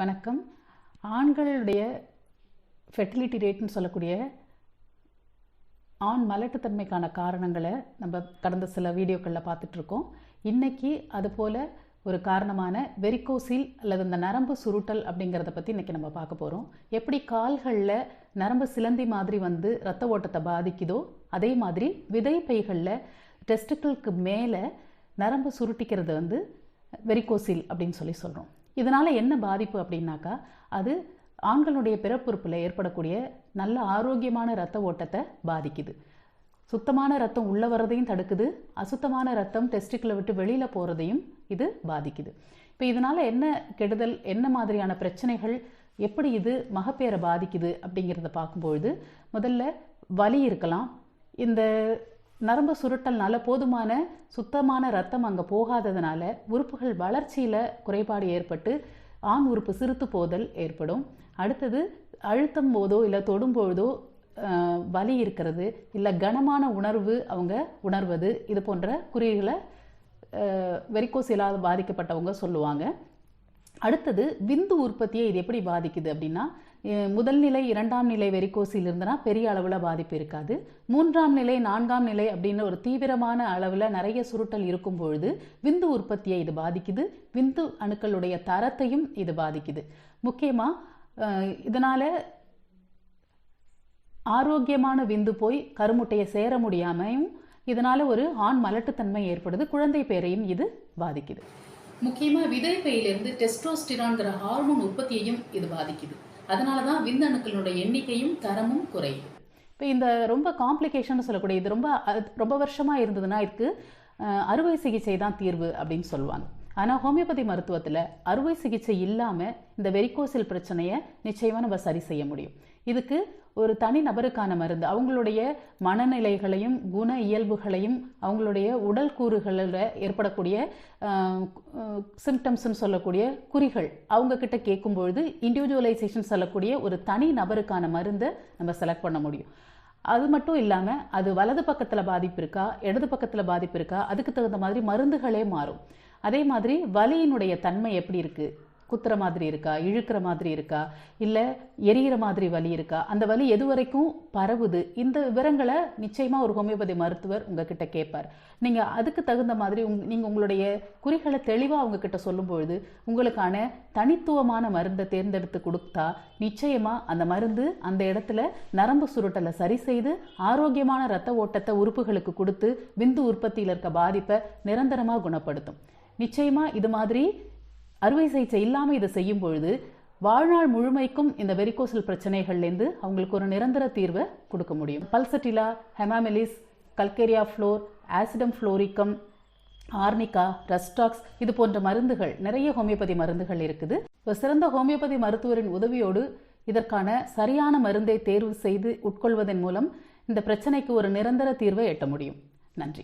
வணக்கம். ஆண்களுடைய ஃபெர்டிலிட்டி ரேட்னு சொல்லக்கூடிய ஆண் மலட்டுத்தன்மைக்கான காரணங்களை நம்ம கடந்த சில வீடியோக்களில் பார்த்துட்ருக்கோம். இன்றைக்கி அதுபோல் ஒரு காரணமான வெரிகோசில் அல்லது இந்த நரம்பு சுருட்டல் அப்படிங்கிறத பற்றி இன்றைக்கி நம்ம பார்க்க போகிறோம் எப்படி கால்களில் நரம்பு சிலந்தி மாதிரி வந்து ரத்த ஓட்டத்தை பாதிக்குதோ அதே மாதிரி விதை பைகளில் டெஸ்டுக்களுக்கு மேலே நரம்பு சுருட்டிக்கிறது வந்து வெரிகோசில் அப்படின்னு சொல்லி சொல்கிறோம் இதனால் என்ன பாதிப்பு அப்படின்னாக்கா அது ஆண்களுடைய பிறப்புறுப்பில் ஏற்படக்கூடிய நல்ல ஆரோக்கியமான இரத்த ஓட்டத்தை பாதிக்குது. சுத்தமான ரத்தம் உள்ள வரதையும் தடுக்குது. அசுத்தமான ரத்தம் டெஸ்டிக்கில் விட்டு வெளியில் போகிறதையும் இது பாதிக்குது. இப்போ இதனால் என்ன கெடுதல் என்ன மாதிரியான பிரச்சனைகள் எப்படி இது மகப்பேரை பாதிக்குது அப்படிங்கிறத பார்க்கும்பொழுது முதல்ல வலி இருக்கலாம். இந்த நரம்பு சுருட்டல்னால போதுமான சுத்தமான ரத்தம் அங்கே போகாததுனால உறுப்புகள் வளர்ச்சியில் குறைபாடு ஏற்பட்டு ஆண் உறுப்பு சிறுத்து போதல் ஏற்படும். அடுத்தது அழுத்தம் போதோ இல்லை தொடும்பொழுதோ வலி இருக்கிறது இல்லை கனமான உணர்வு அவங்க உணர்வது இது போன்ற குறிகளை இல்லாத பாதிக்கப்பட்டவங்க சொல்லுவாங்க. அடுத்தது விந்து உற்பத்தியை இது எப்படி பாதிக்குது அப்படின்னா முதல் நிலை இரண்டாம் நிலை வெரிகோசில் இருந்தனா பெரிய அளவில் பாதிப்பு இருக்காது. மூன்றாம் நிலை நான்காம் நிலை அப்படின்னு ஒரு தீவிரமான அளவில் நிறைய சுருட்டல் இருக்கும் பொழுது விந்து உற்பத்தியை இது பாதிக்குது. விந்து அணுக்களுடைய தரத்தையும் இது பாதிக்குது. முக்கியமாக இதனால் ஆரோக்கியமான விந்து போய் கருமுட்டையை சேர முடியாமையும் இதனால ஒரு ஆண் மலட்டுத்தன்மை ஏற்படுது. குழந்தை பேரையும் இது பாதிக்குது. முக்கியமாக விதை டெஸ்ட்ரோஸ்டிரான்கிற ஹார்மோன் உற்பத்தியையும் இது பாதிக்குது. அதனால தான் விந்தணுக்களுடைய எண்ணிக்கையும் தரமும் குறையுது. இப்போ இந்த ரொம்ப காம்ப்ளிகேஷன் சொல்லக்கூடிய இது ரொம்ப அ- ரொம்ப வருஷமாக இருந்ததுன்னா இதுக்கு அறுவை சிகிச்சை தான் தீர்வு அப்படின்னு சொல்லுவாங்க. ஆனால் ஹோமியோபதி மருத்துவத்தில் அறுவை சிகிச்சை இல்லாமல் இந்த வெரிகோசில் பிரச்சனையை நிச்சயமாக நம்ம சரி செய்ய முடியும். இதுக்கு ஒரு தனி நபருக்கான மருந்து. அவங்களுடைய மனநிலைகளையும் குண இயல்புகளையும் அவங்களுடைய உடல் கூறுகளில் ஏற்படக்கூடிய சிம்டம்ஸ்னு சொல்லக்கூடிய குறிகள் அவங்க கிட்ட கேட்கும்பொழுது இண்டிவிஜுவலைசேஷன் சொல்லக்கூடிய ஒரு தனி நபருக்கான மருந்தை நம்ம செலக்ட் பண்ண முடியும். அது மட்டும் இல்லாமல் அது வலது பக்கத்தில் பாதிப்பு இருக்கா இடது பக்கத்தில் பாதிப்பு இருக்கா அதுக்கு தகுந்த மாதிரி மருந்துகளே மாறும். அதே மாதிரி வலியினுடைய தன்மை எப்படி இருக்குது குத்துற மாதிரி இருக்கா? இழுக்கிற மாதிரி இருக்கா? இல்லை எரியிற மாதிரி வலி இருக்கா? அந்த வலி எது வரைக்கும் பரவுது? இந்த விவரங்களை நிச்சயமாக ஒரு ஹோமியோபதி மருத்துவர் உங்ககிட்ட கேட்பார். நீங்கள் அதுக்கு தகுந்த மாதிரி உங் நீங்கள் உங்களுடைய குறிகளை தெளிவாக அவங்கக்கிட்ட சொல்லும் பொழுது உங்களுக்கான தனித்துவமான மருந்தை தேர்ந்தெடுத்து கொடுத்தா நிச்சயமாக அந்த மருந்து அந்த இடத்துல நரம்பு சுருட்டலை சரி செய்து ஆரோக்கியமான ரத்த ஓட்டத்தை உறுப்புகளுக்கு கொடுத்து விந்து உற்பத்தியில் இருக்க பாதிப்பை நிரந்தரமாக குணப்படுத்தும். நிச்சயமா இது மாதிரி அறுவை சிகிச்சை இல்லாமல் இதை செய்யும் பொழுது வாழ்நாள் முழுமைக்கும் இந்த வெரிகோசல் பிரச்சனைகள்லேருந்து அவங்களுக்கு ஒரு நிரந்தர தீர்வை கொடுக்க முடியும். Pulsatilla hamamelis calcarea fluor acidum fluoricum arnica rhus tox இது போன்ற மருந்துகள் நிறைய ஹோமியோபதி மருந்துகள் இருக்குது. இப்போ சிறந்த ஹோமியோபதி மருத்துவரின் உதவியோடு இதற்கான சரியான மருந்தை தேர்வு செய்து உட்கொள்வதன் மூலம் இந்த பிரச்சனைக்கு ஒரு நிரந்தர தீர்வை எட்ட முடியும். நன்றி.